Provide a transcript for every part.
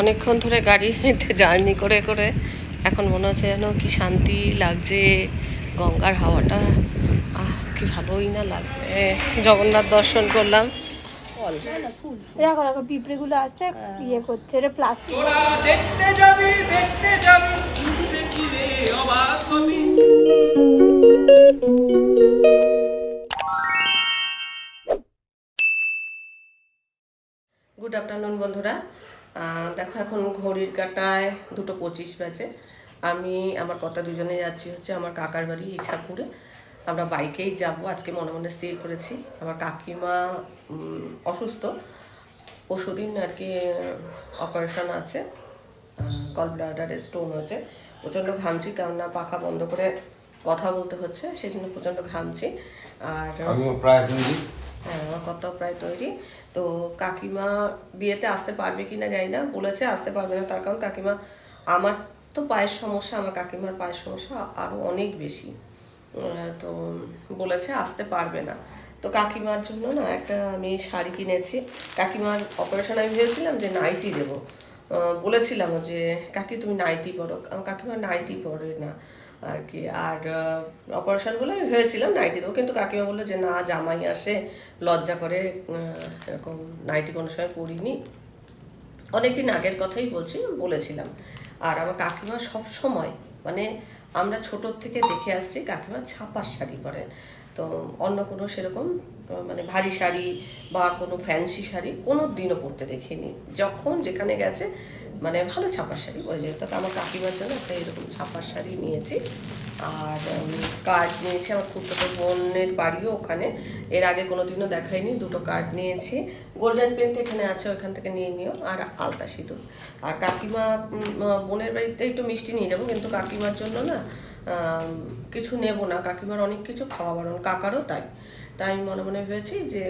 অনেকক্ষণ ধরে গাড়িতে জার্নি করে করে এখন মনে হচ্ছে যেন কি শান্তি লাগছে গঙ্গার হাওয়াটা। আহ কি ভালোই না লাগছে। জগন্নাথ দর্শন করলাম। দেখো দেখো পিঁপড়ে আসছে ইয়ে করছে এটা প্লাস্টিক দেখতে যাবি দেখতে যাবি দেখিলে অবাক হবি। গুড আফটারনুন বন্ধুরা। দেখো এখন ঘড়ির কাটায় দুটো পঁচিশ বাজে। আমি, আমার কথা দুজনে যাচ্ছি হচ্ছে আমার কাকার বাড়ি ইছাপুরে। আমরা বাইকেই যাব, আজকে মনে মনে স্থির করেছি। আমার কাকিমা অসুস্থ। পরশুদিন আর কি অপারেশন আছে। কল ব্লাডারে স্টোন হয়েছে। প্রচণ্ড ঘামছি, কেননা পাখা বন্ধ করে কথা বলতে হচ্ছে সেই জন্য প্রচণ্ড ঘামছি। আর প্রায় হ্যাঁ কত প্রায় তৈরি। তো কাকিমা বিয়েতে আসতে পারবে কি না জানি না, বলেছে আসতে পারবে না, তার কারণ কাকিমা, আমার তো পায়ের সমস্যা, আমার কাকিমার পায়ের সমস্যা আরও অনেক বেশি। তো বলেছে আসতে পারবে না। তো কাকিমার জন্য না একটা আমি শাড়ি কিনেছি। কাকিমার অপারেশন আমি ভেবেছিলাম যে নাইটি দেবো। বলেছিলাম যে, কাকি তুমি নাইটি পরো। কাকিমা নাইটি পরে না। আর কি। আর অপারেশন বলে আমি ভেবেছিলাম নাইটি দেবো, কিন্তু কাকিমা বলল যে, না, জামাই আসে, লজ্জা করে এরকম নাইটি কোনো সময় পরিনি অনেকদিন আগের কথাই বলছি, বলেছিলাম। আর আমার কাকিমা সব সময় মানে আমরা ছোটোর থেকে দেখে আসছি, কাকিমা ছাপার শাড়ি পরেন তো অন্য কোনো সেরকম মানে ভারী শাড়ি বা কোনো ফ্যান্সি শাড়ি কোনো দিনও পরতে দেখিনি। যখন যেখানে গেছে মানে ভালো ছাপার শাড়ি পরে যেত তো আমার কাকিমার জন্য একটা এরকম ছাপার শাড়ি নিয়েছি। আর কার্ড নিয়েছি আমার খুঁড়তো বোনের বাড়িও ওখানে। এর আগে কোনো দিনও দেখাইনি, দুটো কার্ড নিয়েছি। গোল্ডেন পেন্ট এখানে আছে, ওখান থেকে নিয়ে নিও। আর আলতা সিঁদুর। আর কাকিমা বোনের বাড়িতে একটু মিষ্টি নিয়ে যাব, কিন্তু কাকিমার জন্য না কিছু নেব না। কাকিমার অনেক কিছু খাওয়া বারণ, কাকারও তাই। তাই আমি মনে মনে ভেবেছি যে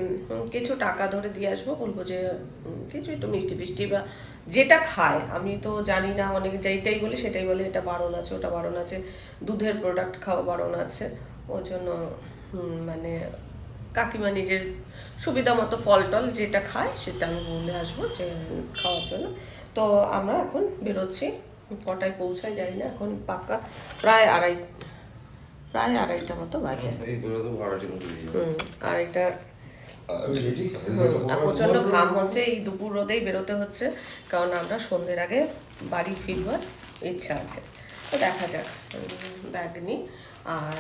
কিছু টাকা ধরে দিয়ে আসব। বলব যে কিছু একটু মিষ্টি ফিষ্টি বা যেটা খায় আমি তো জানি না অনেকে যেইটাই বলে সেটাই বলে এটা বারণ আছে ওটা বারণ আছে দুধের প্রোডাক্ট খাওয়া বারণ আছে ওই জন্য মানে কাকিমা নিজের সুবিধা মতো ফল টল যেটা খায় সেটা আমি বলে আসব যে খাওয়ার জন্য। তো আমরা এখন বেরোচ্ছি কটায় পৌঁছায় জানি না এখন পাক্কা প্রায় আড়াই প্রায় আড়াইটা মতো বাজে। আড়াইটা প্রচণ্ড ঘাম হচ্ছে এই দুপুর রোদেই বেরোতে হচ্ছে কারণ আমরা সন্ধ্যের আগে বাড়ি ফিরবার ইচ্ছা আছে। তো দেখা যাক ব্যাগ নিই আর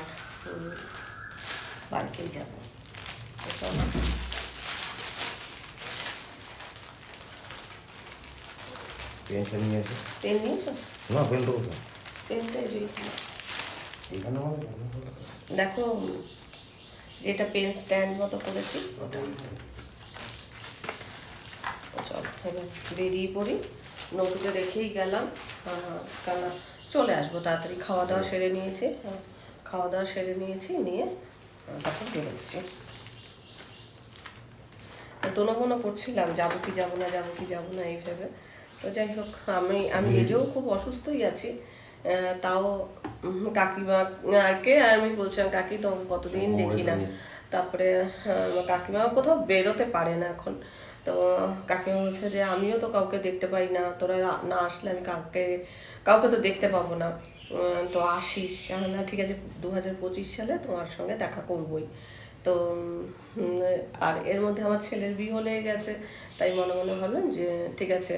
বাড়িতেই যাব। পেন নিয়েছো? না পেনটা কোথায়? পেনটা এখানে আছে। এখানে আমার দেখো যেটা পেন স্ট্যান্ড মতো করেছি ওটা। চল এবার বেরিয়ে পড়ি। নৌকুতে রেখেই গেলাম। কেন চলে আসব তাড়াতাড়ি খাওয়া দাওয়া সেরে নিয়েছি। খাওয়া দাওয়া সেরে নিয়েছি নিয়ে তখন বেরোচ্ছি। দোনো মনো করছিলাম যাব কি যাব না যাব কি যাব না এই ভেবে। তো যাই হোক আমি আমি নিজেও খুব অসুস্থই আছি। তাও কাকিমাকে আমি বলছিলাম কাকি তোমাকে কতদিন দেখি না। তারপরে আমার কাকিমা কোথাও বেরোতে পারে না এখন। তো কাকিমা বলছে যে আমিও তো কাউকে দেখতে পাই না তোরা না আসলে আমি কাউকে কাউকে তো দেখতে পাবো না। তো আসিস। বললাম, ঠিক আছে দু হাজার পঁচিশ সালে তোমার সঙ্গে দেখা করবই। তো আর এর মধ্যে আমার ছেলের বিয়ে লেগে গেছে তাই মনে মনে ভাবলাম যে ঠিক আছে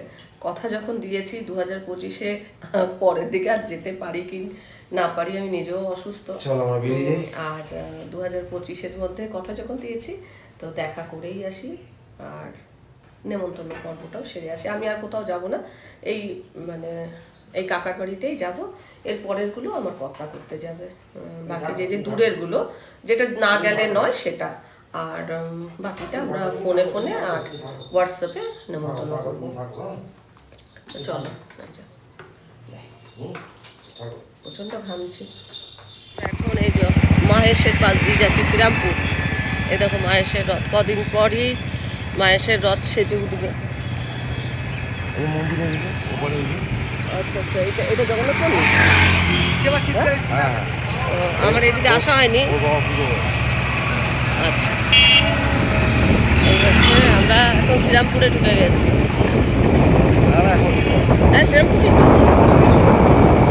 কথা যখন দিয়েছি দু হাজার পঁচিশে পরের দিকে আর যেতে পারি কি না পারি আমি নিজেও অসুস্থ। আর দু হাজার পঁচিশের মধ্যে কথা যখন দিয়েছি তো দেখা করেই আসি আর নেমন্তন্ন পর্বটাও সেরে আসি। আমি আর কোথাও যাব না। এই মানে এই কাকার বাড়িতেই যাব। এর পরেরগুলো আমার কথা করতে যাবে। বাকি যে যে দূরেরগুলো যেটা না গেলে নয় সেটা। আর বাকিটা আমরা ফোনে ফোনে আর হোয়াটসঅ্যাপে নেমন্তন্ন করব। চলো আচ্ছা প্রচণ্ড ঘামছি। এখন এই যে মাহেশের পাশ দিয়ে যাচ্ছি শ্রীরামপুর। এই দেখো মাহেশের রথ কদিন পরই মাহেশের রথ সেজে উঠবে। আচ্ছা আচ্ছা এটা এটা জগন্নাথ মন্দির? হ্যাঁ? আমার এদিকে আসা হয়নি? আচ্ছা। আমরা এখন শ্রীরামপুরে ঢুকে গেছি। হ্যাঁ শ্রীরামপুরই তো।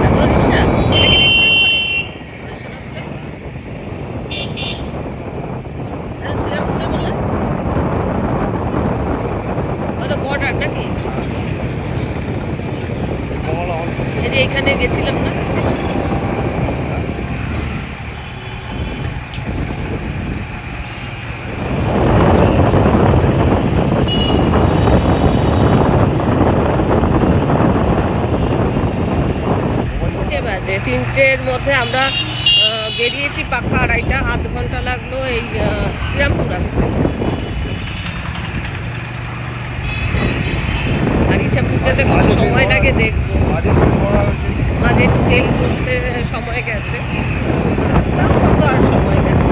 এখনও রিক্সা এটা কি রিক্সা হ্যাঁ শ্রীরামপুরে বলে ওটা বর্ডার নাকি কমলা হল এই যে এখানে গেছিলাম না তিনটে বাজে তিনটের মধ্যে আমরা বেরিয়েছি পাক্কা আড়াইটা আধ ঘণ্টা লাগল এই শ্রীরামপুর আসতে। আর ইচ্ছাপুর যেতে কত সময় লাগে দেখব। মাঝে তেল করতে সময় গেছে। তাও কত আর সময় গেছে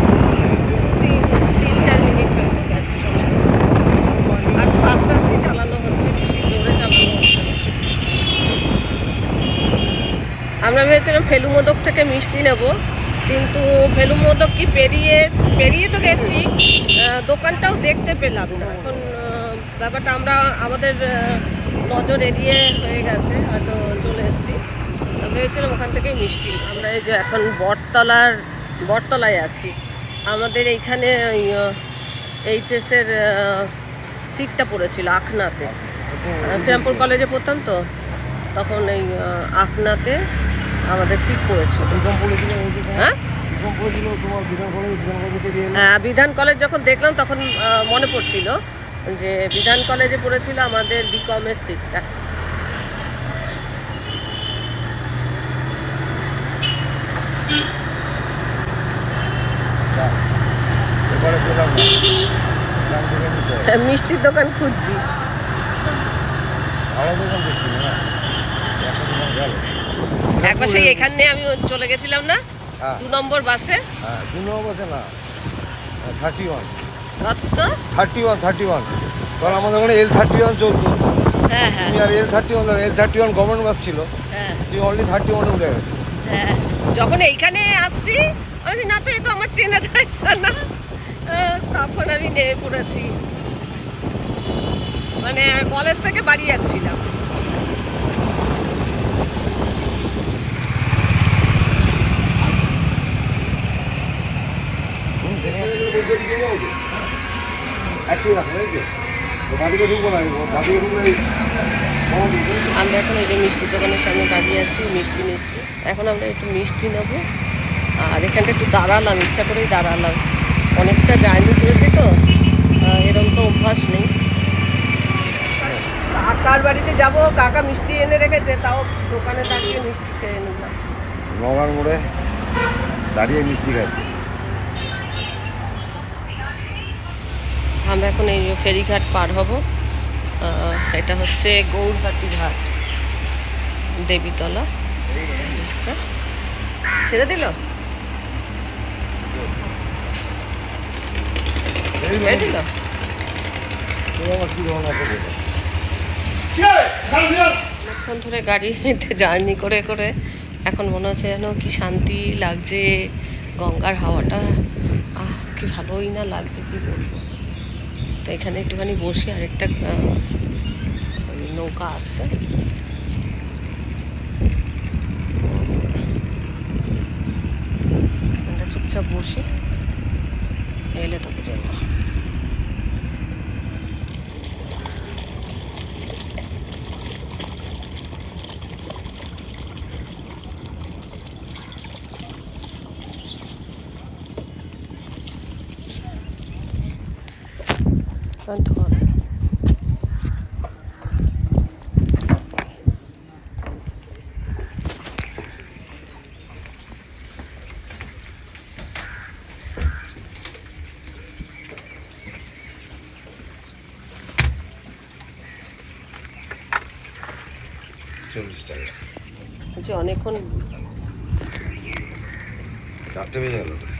তিন তিন চার মিনিট হয়তো গেছে সময় আর খুব আস্তে আস্তেই চালানো হচ্ছে বেশি জোরে চালানো হচ্ছে না। আমরা ভেবেছিলাম ফেলু মোদক থেকে মিষ্টি নেব কিন্তু ফেলু মোদক কি পেরিয়ে পেরিয়ে তো গেছি দোকানটাও দেখতে পেলাম না। এখন ব্যাপারটা আমরা আমাদের নজর এড়িয়ে হয়ে গেছে হয়তো চলে এসেছি। ভেবেছিলাম ওখান থেকেই মিষ্টি আমরা এই যে এখন বটতলার বটতলায় আছি। আমাদের এইখানে এইচএসের সিটটা পড়েছিল আখনাতে। শ্রীরামপুর কলেজে পড়তাম তো। তখন এই আপনাতে আমাদের সিট পড়েছিল হ্যাঁ? হ্যাঁ, বিধান কলেজ যখন দেখলাম তখন মনে পড়ছিল যে বিধান কলেজে পড়েছিল আমাদের বিকমের সিটটা মিষ্টির দোকান খুঁজছি ভালো দোকান দেখছি না একটা দোকান গেল একবার সেই এখানে আমি চলে গেছিলাম না? হ্যাঁ। দু নম্বর বাসে। হ্যাঁ দু নম্বর বসে না থার্টি ওয়ান কত থার্টি ওয়ান থার্টি ওয়ান কারণ আমাদের ওখানে এল থার্টি ওয়ান চলতো। হ্যাঁ হ্যাঁ। আর L thirty one L thirty one government bus ছিল। হ্যাঁ। তুমি অনলি থার্টি ওয়ানে উঠে গেছো। হ্যাঁ যখন এইখানে আসছি আমি না তো এ তো আমার চেনা জায়গা না। তখন আমি নেমে পড়েছি। মানে কলেজ থেকে বাড়ি যাচ্ছিলাম। বাদিকে ঢুকবো না বাদিকে ঢুকলে আমরা এখন এই যে মিষ্টির দোকানের সামনে দাঁড়িয়ে আছি মিষ্টি নিচ্ছি। এখন আমরা একটু মিষ্টি নেব। আর এখানটা একটু দাঁড়ালাম ইচ্ছা করেই দাঁড়ালাম। অনেকটা জার্নি করেছি তো এরকম তো অভ্যাস নেই। কাকার বাড়িতে যাব কাকা মিষ্টি এনে রেখেছে তাও দোকানে দাঁড়িয়ে মিষ্টি খেয়ে নিলাম। নগার মোড়ে দাঁড়িয়ে মিষ্টি খাচ্ছি। আমরা এখন এই ফেরিঘাট পার হব। এটা হচ্ছে গৌরহাটি ঘাট, দেবীতলা? ছেড়ে দিল? ছেড়ে অনেকক্ষণ ধরে গাড়িতে জার্নি করে করে এখন মনে হচ্ছে যেন কি শান্তি লাগছে, গঙ্গার হাওয়াটা। আহ, কি ভালোই না লাগছে, কি বলব। তো এখানে একটুখানি বসে আরেকটা নৌকা আসছে চুপচাপ বসে এলে তো যাব ধর চল্লিশ টাকা। বলছি অনেকক্ষণ চারটে বেজে গেল তো।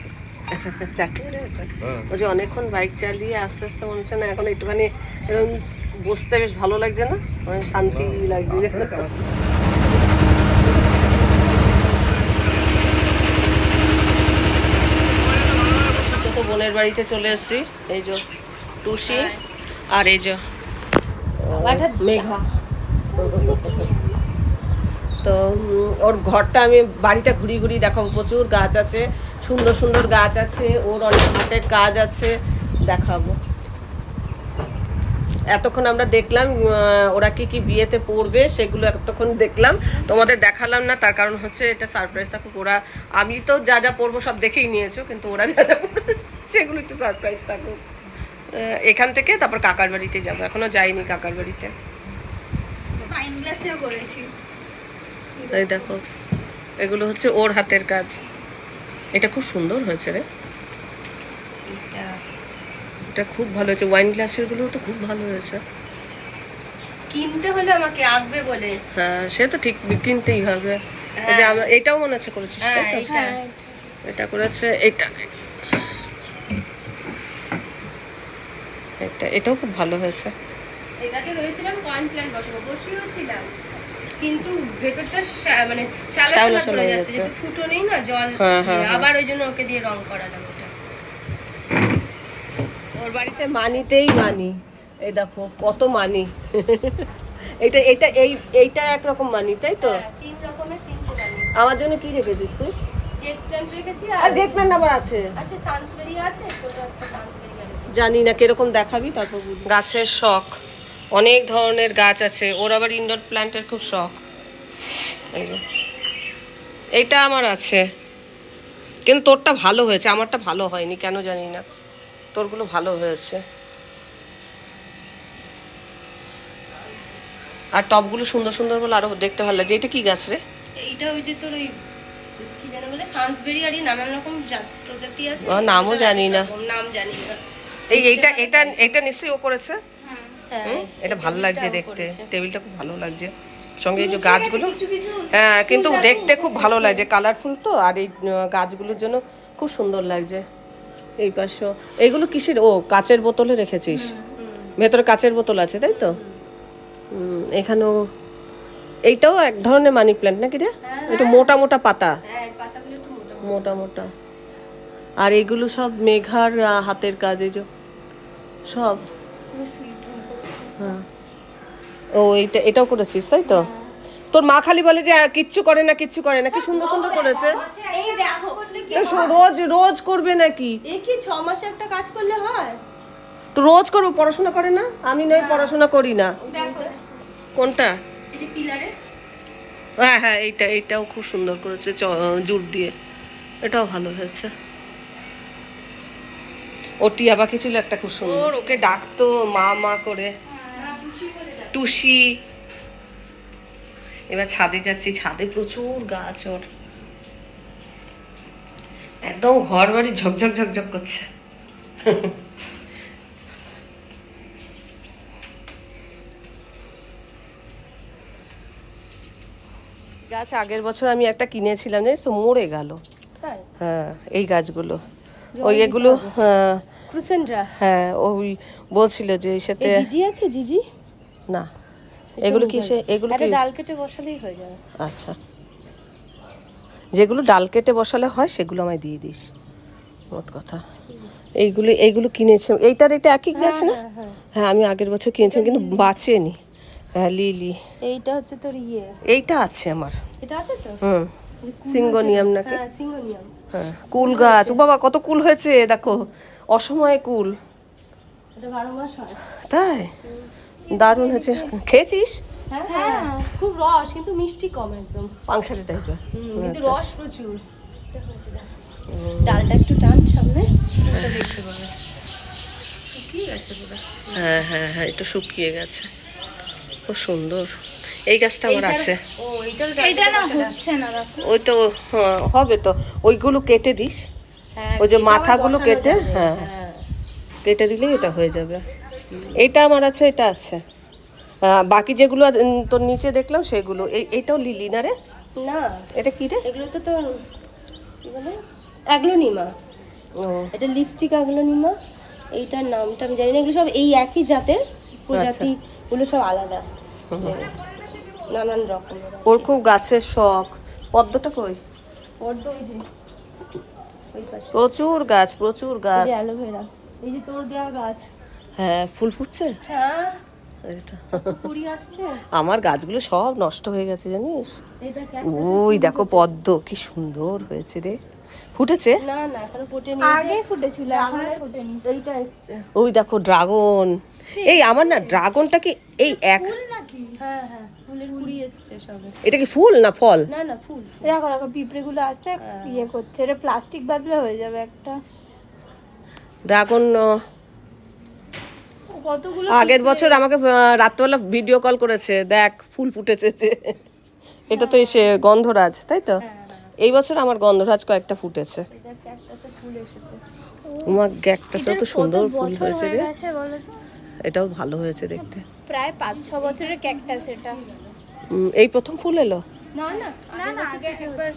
বেজে গেছে হ্যাঁ। অনেকক্ষণ বাইক চালিয়ে আস্তে আস্তে মনে হচ্ছে না এখন একটুখানি এরকম বসতে বেশ ভালো লাগছে না? মানে শান্তি লাগছে। তো বোনের বাড়িতে চলে এসেছি। এই যে টুসি আর এই যে মেঘা। তো ওর ঘরটা আমি বাড়িটা ঘুরিয়ে ঘুরিয়ে দেখাবো। প্রচুর গাছ আছে। সুন্দর সুন্দর গাছ আছে ওর অনেক হাতের কাজ আছে দেখাবো। এতক্ষণ আমরা দেখলাম ওরা কি কি বিয়েতে পড়বে সেগুলো এতক্ষণ দেখলাম। তোমাদের দেখালাম না তার কারণ হচ্ছে এটা সারপ্রাইজ থাকুক ওরা আমি তো যা যা পড়ব সব দেখেই নিয়েছো কিন্তু ওরা যা যা পড়বে সেগুলো একটু সারপ্রাইজ থাকুক এখান থেকে তারপর কাকার বাড়িতে যাব এখনও যাইনি কাকার বাড়িতে। করেছি। এই দেখো এগুলো হচ্ছে ওর হাতের কাজ। এটা খুব সুন্দর হয়েছে রে। এটা খুব ভালো হয়েছে। ওয়াইন গ্লাসেরগুলো তো খুব ভালো হয়েছে। কিনতে হলে আমাকে আঁকবে বলে। হ্যাঁ সে তো ঠিক কিনতেই হবে। এই যে আমরা এটাও মনে হচ্ছে করেছিস তাই হ্যাঁ তো? এটা। করেছে এটা। এটা এটাও খুব ভালো হয়েছে। এটাকে ভেবেছিলাম কয়েন প্ল্যান্ট বসাবো বসিয়েও ছিলাম। কিন্তু ভেতরটা মানে শ্যালো পড়ে যাচ্ছে ফুটো নেই না জল হ্যাঁ, হ্যাঁ। হ্যাঁ। আবার ওই জন্য ওকে দিয়ে রং করালাম এটা ওর বাড়িতে মানিতেই মানি। এই দেখো কত মানি। এটা এটা এই এইটা একরকম মানি তাই তো? তিন রকমের রানি আমার জন্য কি রেখেছিস তুই? জেট প্ল্যান্ট রেখেছি আর আর জেটম্যান নাম্বার আছে? আচ্ছা সানসবেরি আছে ছোট একটা সানসবেরি জানি না কীরকম দেখাবি তারপর গাছের শখ। অনেক ধরনের গাছ আছে। ওর আবার ইনডোর প্ল্যান্টের খুব শখ। এইটা আমার আছে। কিন্তু তোরটা ভালো হয়েছে। আমারটা ভালো হয়নি কেন জানি না। তোরগুলো ভালো হয়েছে। আর টপগুলো সুন্দর সুন্দর বলে আরও দেখতে ভালো লাগছে। এটা কি গাছ রে? এইটা ওই যে তোর ওই কি যেন বলে সানসবেরি আর নানান রকম জাত প্রজাতি আছে। নামও জানি না। নাম জানি না। এই এইটা এটা এটা নিশ্চয়ই ও করেছে? এটা ভালো লাগছে দেখতে। টেবিলটা খুব ভালো লাগছে। সঙ্গে এই যে গাছগুলো। হ্যাঁ কিন্তু দেখতে খুব ভালো লাগছে। কালারফুল তো আর এই গাছগুলোর জন্য খুব সুন্দর লাগছে। এই পাশে এইগুলো কিসের? ও কাচের বোতলে রেখেছিস? ভেতরে কাচের বোতল আছে তাই তো? এখানেও। এইটাও এক ধরনের মানি প্ল্যান্ট নাকি রে? একটু মোটা মোটা পাতা। হ্যাঁ মোটা মোটা। আর এইগুলো সব মেঘার হাতের কাজ এই যে। সব। হ্যাঁ ও এইটা এটাও করেছিস তাই তো? তোর মা খালি বলে যে কিচ্ছু করে না কিচ্ছু করে না কি সুন্দর সুন্দর করেছে। রোজ রোজ করবে নাকি? কি ছ মাসে একটা কাজ করলে হয়? তো রোজ করব পড়াশোনা করে না? আমি নয় পড়াশোনা করি না। কোনটা? এই পিলারে। হ্যাঁ হ্যাঁ এইটা এইটাও খুব সুন্দর করেছে জুট দিয়ে। এটাও ভালো হয়েছে। ও টিয়া পাখি ছিল একটা খুব সুন্দর। ওকে ডাকতো মা মা করে। টুসি এবার ছাদে যাচ্ছি ছাদে প্রচুর গাছ ওর। একদম ঘর বাড়ি ঝকঝক ঝকঝক করছে। গাছ আগের বছর আমি একটা কিনেছিলাম জানিস তো? মরে গেল। হ্যাঁ এই গাছগুলো। ওই এগুলো হ্যাঁ। হ্যাঁ ওই বলছিল যে সাথে জিজি আছে জিজি? না। এগুলো কি সে এগুলো কি ডাল কেটে বসালেই হয়ে যাবে। আচ্ছা। যেগুলো ডাল কেটে বসালে হয় সেগুলো আমায় দিয়ে দিস। মোট কথা। এইগুলো এইগুলো কিনেছি এইটার এটা একই গাছ না? হ্যাঁ আমি আগের বছর কিনেছিলাম কিন্তু বাঁচেনি। হ্যাঁ লিলি। এইটা হচ্ছে তোর ইয়ে। এইটা আছে আমার। এটা আছে তো? হুম। সিঙ্গোনিয়াম নাকি? হ্যাঁ সিঙ্গোনিয়াম। হ্যাঁ কুল গাছ। ও বাবা কত কুল হয়েছে দেখো। অসময়ে কুল। এটা বারো মাস হয়। তাই? দারুণ হয়েছে। খেয়েছিস? হ্যাঁ হ্যাঁ। খুব রস কিন্তু মিষ্টি কম একদম। পাংশালি টাইপের কিন্তু রস প্রচুর। এটা ডালটা একটু টান সামনে দেখতে পাবে। হ্যাঁ হ্যাঁ হ্যাঁ একটু শুকিয়ে গেছে। খুব সুন্দর। এই গাছটা আমার আছে। ও এইটার এটা না হচ্ছে না দেখো। ওই তো হ্যাঁ, হবে তো। ওইগুলো কেটে দিস। হ্যাঁ ওই যে মাথাগুলো কেটে হ্যাঁ। হ্যাঁ। কেটে দিলেই এটা হয়ে যাবে। এটা আমার আছে এটা আছে। বাকি যেগুলো তোর নিচে দেখলাম সেগুলো। এই এইটাও লিলি না রে? না। এটা কি রে? এগুলো তো তোর অ্যাগ্লোনিমা ও। এটা লিপস্টিক অ্যাগ্লোনিমা এইটার নামটা আমি জানি না এগুলো সব এই একই জাতের। প্রজাতিগুলো সব আলাদা। নানান রকমের ওর খুব গাছের শখ। পদ্মটা কই? পদ্ম ওই যে প্রচুর গাছ প্রচুর গাছ। অ্যালোভেরা। এই যে তোর দেওয়া গাছ। হ্যাঁ ফুল ফুটছে? হ্যাঁ। এটা কুড়ি আসছে? আমার গাছগুলো সব নষ্ট হয়ে গেছে জানিস? ওই দেখো পদ্ম কি সুন্দর হয়েছে রে। ফুটেছে? না না এখনও ফুটেনি। আগে ফুটেছিল এখন ফুটেনি। এইটা এসছে। ওই দেখো ড্রাগন। এই আমার না ড্রাগনটা কি এই এক হ্যাঁ হ্যাঁ ফুলের কুড়ি এসছে সবে। এটা কি ফুল না ফল? না না ফুল ফুল। দেখো দেখো পিঁপড়েগুলো আসছে ইয়ে করছে। এটা প্লাস্টিক বাদলে হয়ে যাবে একটা। ড্রাগন কতগুলো আগের বছর আমাকে রাত্রেবেলা ভিডিও কল করেছে দেখ ফুল ফুটেছে যে। এটা তো এসে গন্ধরাজ তাই তো? এই বছর আমার গন্ধরাজ কয়েকটা ফুটেছে। ফুল গ্যাকটাসে তো সুন্দর ফুল হয়েছে হয়ে রে এটাও ভালো হয়েছে দেখতে। প্রায় পাঁচ ছ বছরের ক্যাকটাস এটা। এই প্রথম ফুল এলো? না না না না আগে একবার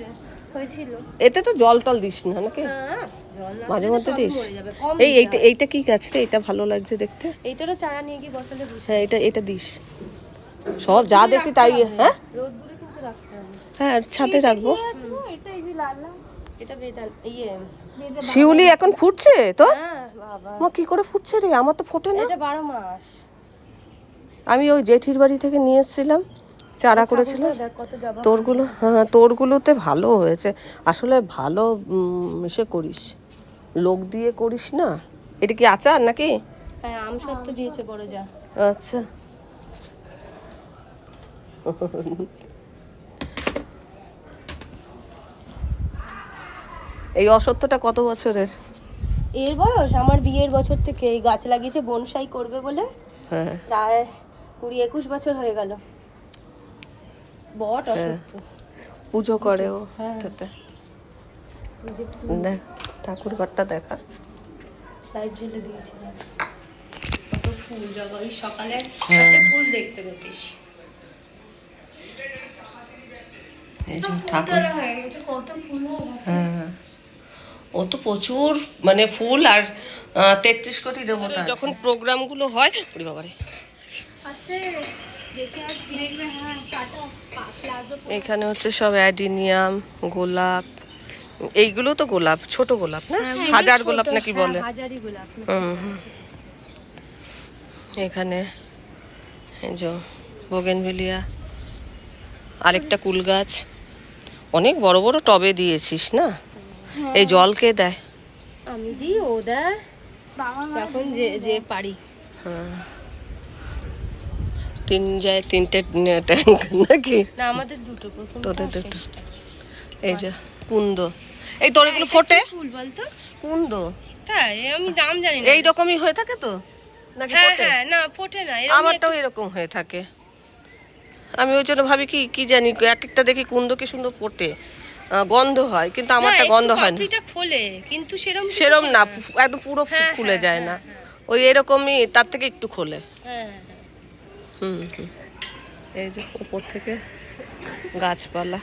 হয়েছিল। এতে তো জল টল দিস না নাকি? হ্যাঁ মাঝে মধ্যে দিস। এই এইটা এইটা কি গাছ রে? এটা ভালো লাগছে দেখতে। এইটারও চারা নিয়ে গিয়ে বসালে হ্যাঁ এটা এটা দিস। সব যা দেখছি তাই হ্যাঁ? রোদ্দুরে কিন্তু রাখতে হবে। হ্যাঁ ছাদে রাখব। এটা এই যে লাল লাল। এটা বেদান ইয়ে। শিউলি এখন ফুটছে তো হ্যাঁ বাবা। মা কি করে ফুটছে রে? আমার তো ফোটে না। এটা বারো মাস। আমি ওই জেঠির বাড়ি থেকে নিয়ে এসেছিলাম। চারা জবা তোরগুলো হ্যাঁ তোরগুলোতে ভালো হয়েছে। আসলে ভালো ইসে করিস। লোক দিয়ে করিস না। এটা কি আচার নাকি? হ্যাঁ আম সত্য দিয়েছে বড় যা। আচ্ছা। এই অসত্যটা কত বছরের? এর বয়স? আমার বিয়ের বছর থেকে এই গাছ লাগিয়েছে বনসাই করবে বলে। হ্যাঁ। প্রায় কুড়ি একুশ বছর হয়ে গেল। বট অসত্য। পুজো করে ও হ্যাঁ। দেখ ঠাকুর ঘরটা দেখা। লাইট জ্বেলে দিয়েছিলাম। কত ফুল জবা ওই সকালে হ্যাঁ। ফুল দেখতে পেতিস। এই যে ঠাকুর। হয়ে গেছে কত ফুল হ্যাঁ ও তো প্রচুর মানে ফুল আর তেত্রিশ কোটি দেবতা যখন প্রোগ্রামগুলো হয় বাবারে। হ্যাঁ এখানে হচ্ছে সব অ্যাডিনিয়াম গোলাপ এইগুলো তো গোলাপ ছোট গোলাপ না? হাজার গোলাপ নাকি বলে? হুম, হুম। এখানে এই যে বোগেনভিলিয়া আরেকটা কুল গাছ। অনেক বড় বড় টবে দিয়েছিস না? এই জল কে দেয়? আমি দিই ও দেয়। যে যে পারি। তিন যায় তিনটে ট্যাঙ্ক নাকি? না আমাদের দুটো প্রথম তোদের দুটো। এই যে কুন্দ। এই তোর এগুলো ফোটে? ফুল বলতো কুন্দ। তাই আমি নাম জানি না। এই রকমই হয়ে থাকে তো? নাকি হ্যাঁ হ্যাঁ না ফোটে না আমারটাও এরকম হয়ে থাকে। আমি ওই জন্য ভাবি কি কি জানি এক একটা দেখি কুন্দ কি সুন্দর ফোটে। গন্ধ হয় কিন্তু আমারটা গন্ধ হয় না। খোলে কিন্তু সেরকম সেরম না একদম পুরো হ্যাঁ, খুলে হ্যাঁ, যায় না। ওই এরকমই তার থেকে একটু খোলে। হ্যাঁ। হুম হুম। এই যে উপর থেকে গাছপালা।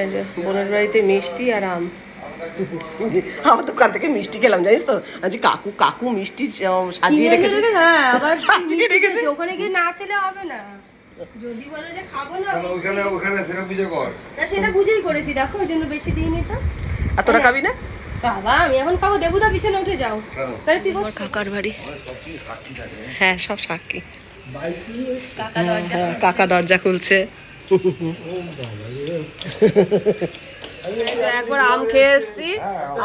এই যে বোনের বাড়িতে মিষ্টি আর আম। আমার দোকান থেকে মিষ্টি খেলাম জানিস তো? আজ কাকু কাকু মিষ্টি সাজিয়ে রেখেছে। হ্যাঁ আবার সাজিয়ে রেখেছে। ওখানে গিয়ে না খেলে হবে না। যদি বলো যে খাব না ওখানে ওখানে সেটা পুজো কর। তা সেটা বুঝেই করেছি। দেখো ওই জন্য বেশি দিইনি তো। আর তোরা খাবি না? বাবা আমি এখন খাব। দেবুদা পিছনে উঠে যাও। তাহলে তুই বস। কাকার বাড়ি। হ্যাঁ সব সাক্ষী। কাকা দরজা কাকা দরজা খুলছে। একবার আম খেয়ে এসছি।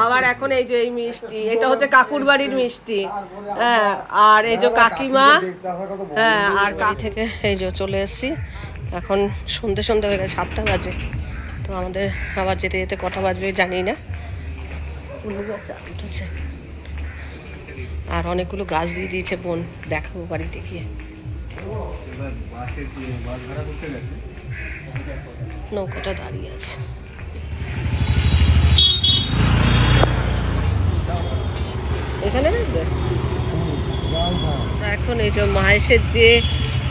আবার এখন এই যে এই মিষ্টি। এটা হচ্ছে কাকুর বাড়ির মিষ্টি। হ্যাঁ আর এই যে কাকিমা। হ্যাঁ আর কা থেকে এই যে চলে এসছি। এখন সন্ধে সন্ধে হয়ে গেছে সাতটা বাজে। তো আমাদের আবার যেতে যেতে কটা বাজবে জানি না। ফুল গাছ উঠেছে আর অনেকগুলো গাছ দিয়ে দিয়েছে বোন, দেখাবো বাড়িতে গিয়ে। নৌকাটা দাঁড়িয়ে আছে। এখানে এখন এই যে মাহেশের যে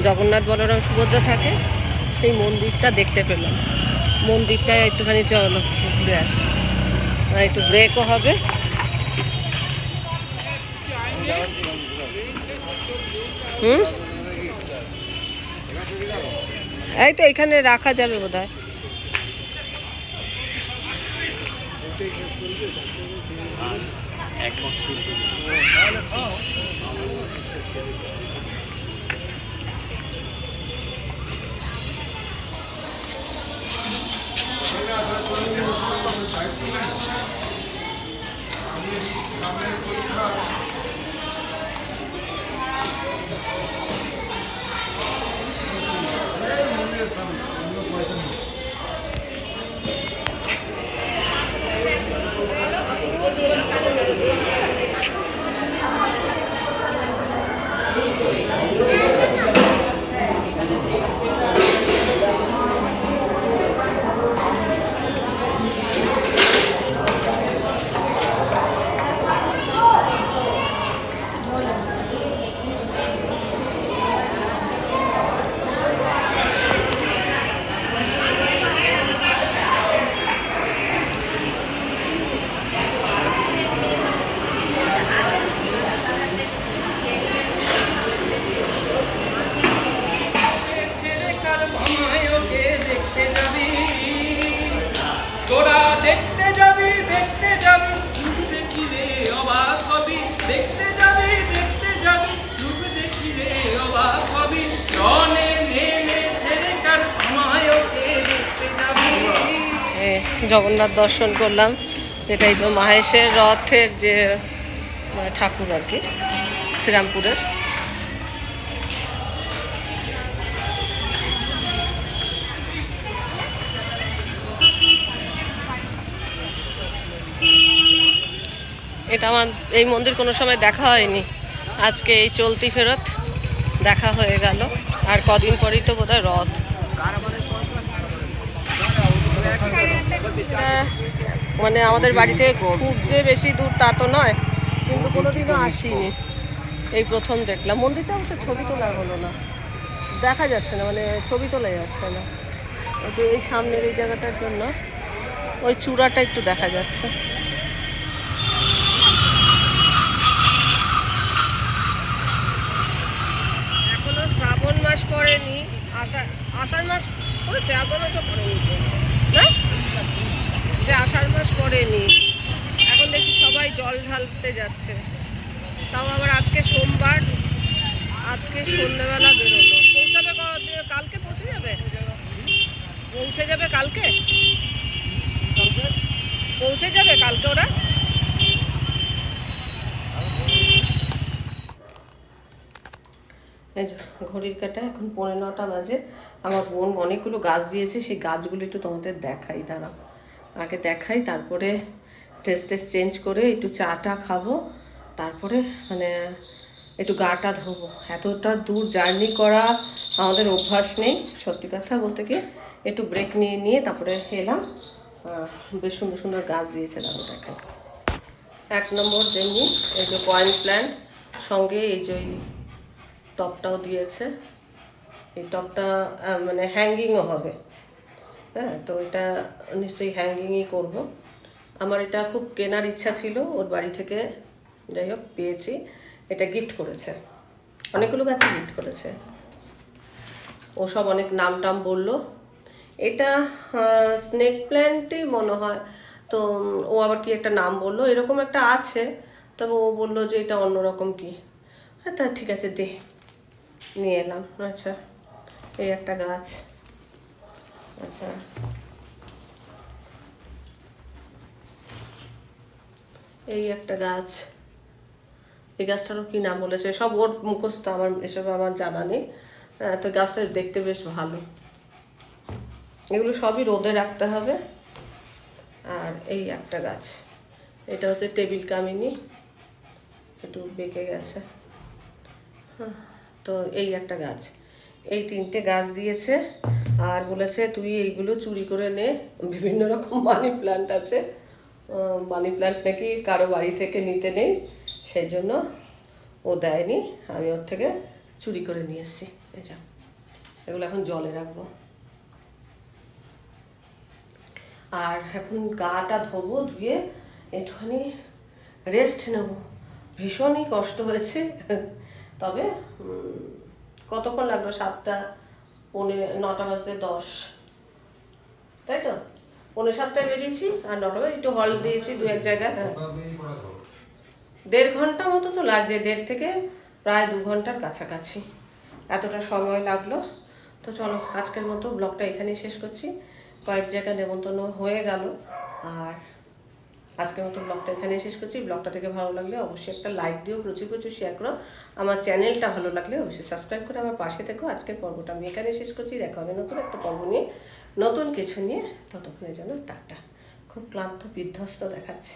জগন্নাথ বলরাম সুভদ্রা থাকে, সেই মন্দিরটা দেখতে পেলাম। মন্দিরটায় একটুখানি চলো, ঘুরে আসি। একটু ব্রেকও হবে। হুম? এই তো এখানে রাখা যাবে বোধ হয় ছেড়ে coming. জগন্নাথ দর্শন করলাম। এই যে মাহেশের রথের যে মানে ঠাকুর আর কি, শ্রীরামপুরের। এটা আমার, এই মন্দির কোনো সময় দেখা হয়নি। আজকে এই চলতি ফেরত দেখা হয়ে গেল। আর কদিন পরেই তো বোধহয় রথ আহ, মানে আমাদের বাড়িতে খুব যে বেশি দূর তা তো নয়। কিন্তু কোনোদিনও আসিনি। এই প্রথম দেখলাম। মন্দিরটা অবশ্য ছবি তোলা হলো না। দেখা যাচ্ছে না মানে ছবি তোলা যাচ্ছে না। যে এই সামনের এই জায়গাটার জন্য। ওই চূড়াটা একটু দেখা যাচ্ছে। এখনও শ্রাবণ মাস পড়েনি। আষাঢ় আষাঢ় মাস পড়েছে এখনও তো পড়েনি। না? যে আষাঢ় মাস পড়েনি। এখন দেখছি সবাই জল ঢালতে যাচ্ছে। তাও আবার আজকে সোমবার, আজকে সন্ধ্যেবেলা বেরোলো। পৌঁছাবে কালকে পৌঁছে যাবে? পৌঁছে যাবে কালকে? পৌঁছে যাবে কালকে ওরা? ঘড়ির কাটা, এখন পৌনে নটা বাজে। আমার বোন অনেকগুলো গাছ দিয়েছে, সেই গাছগুলো একটু তোমাদের দেখাই, দাঁড়াও। আগে দেখাই, তারপরে ড্রেস ট্রেস চেঞ্জ করে একটু চাটা খাব, তারপরে মানে একটু গাটা ধোবো। এতটা দূর জার্নি করা আমাদের অভ্যাস নেই, সত্যি কথা বলতে কি, একটু ব্রেক নিয়ে নিয়ে তারপরে এলাম। বেশ সুন্দর সুন্দর গাছ দিয়েছে দেখো দেখাই এক নম্বর যেমনি এই যে পয়েন্ট প্ল্যান্ট সঙ্গে এই যে টপটাও দিয়েছে। এই টপটা মানে হ্যাঙ্গিংও হবে। হ্যাঁ তো এটা নিশ্চয়ই হ্যাঙ্গিংই করব। আমার এটা খুব কেনার ইচ্ছা ছিল, ওর বাড়ি থেকে যাই হোক পেয়েছি। এটা গিফট করেছে। অনেকগুলো গাছে গিফট করেছে। ও সব অনেক নাম টাম বলল। এটা স্নেক প্ল্যান্টই মনে হয়। তো, ও আবার কি একটা নাম বলল? এরকম একটা আছে। তবে ও বলল যে এটা অন্যরকম কি? হ্যাঁ তা ঠিক আছে, দে। নিয়ে এলাম। আচ্ছা। এই একটা গাছ। আচ্ছা। এই একটা গাছ। এই গাছটারও কি নাম বলেছে? সব ওর মুখস্থ আমার এসব আমার জানা নেই। তো গাছটা দেখতে বেশ ভালো। এগুলো সবই রোদে রাখতে হবে। আর এই একটা গাছ। এটা হচ্ছে টেবিল কামিনি। একটু বেঁকে গেছে। হ্যাঁ, তো এই একটা গাছ। এই তিনটে গাছ দিয়েছে আর বলেছে, তুই এইগুলো চুরি করে নে। বিভিন্ন রকম মানি প্ল্যান্ট আছে। মানি প্ল্যান্ট নাকি কারও বাড়ি থেকে নিতে নেই, সেই জন্য ও দেয়নি। আমি ওর থেকে চুরি করে নিয়ে এসেছি। এই যা, এগুলো এখন জলে রাখব। আর এখন গাটা ধোবো, ধুয়ে একটুখানি রেস্ট নেব। ভীষণই কষ্ট হয়েছে। তবে কতক্ষণ লাগল? সাতটা, পৌনে নটা বাজতে দশ। তাই তো? পৌনে সাতটায় বেরিয়েছি আর নটা বাজে। একটু হল দিয়েছি দু এক জায়গায়। হ্যাঁ। দেড় ঘণ্টা মতো তো লাগছে, দেড় থেকে প্রায় দু ঘণ্টার কাছাকাছি। এতটা সময় লাগল। তো চলো, আজকের মতো ব্লগটা এখানেই শেষ করছি। কয়েক জায়গায় নেমন্তন্ন হয়ে গেল। আর আজকের মতো ব্লগটা এখানে শেষ করছি। ব্লগটা থেকে ভালো লাগলে অবশ্যই একটা লাইক দিও, প্রচুর প্রচুর শেয়ার করো। আমার চ্যানেলটা ভালো লাগলে অবশ্যই সাবস্ক্রাইব করে আমার পাশে থেকো। আজকের পর্বটা আমি এখানে শেষ করছি। দেখা হবে নতুন একটা পর্ব নিয়ে। নতুন কিছু নিয়ে ততক্ষণের জন্য টাটা। খুব ক্লান্ত বিধ্বস্ত দেখাচ্ছে।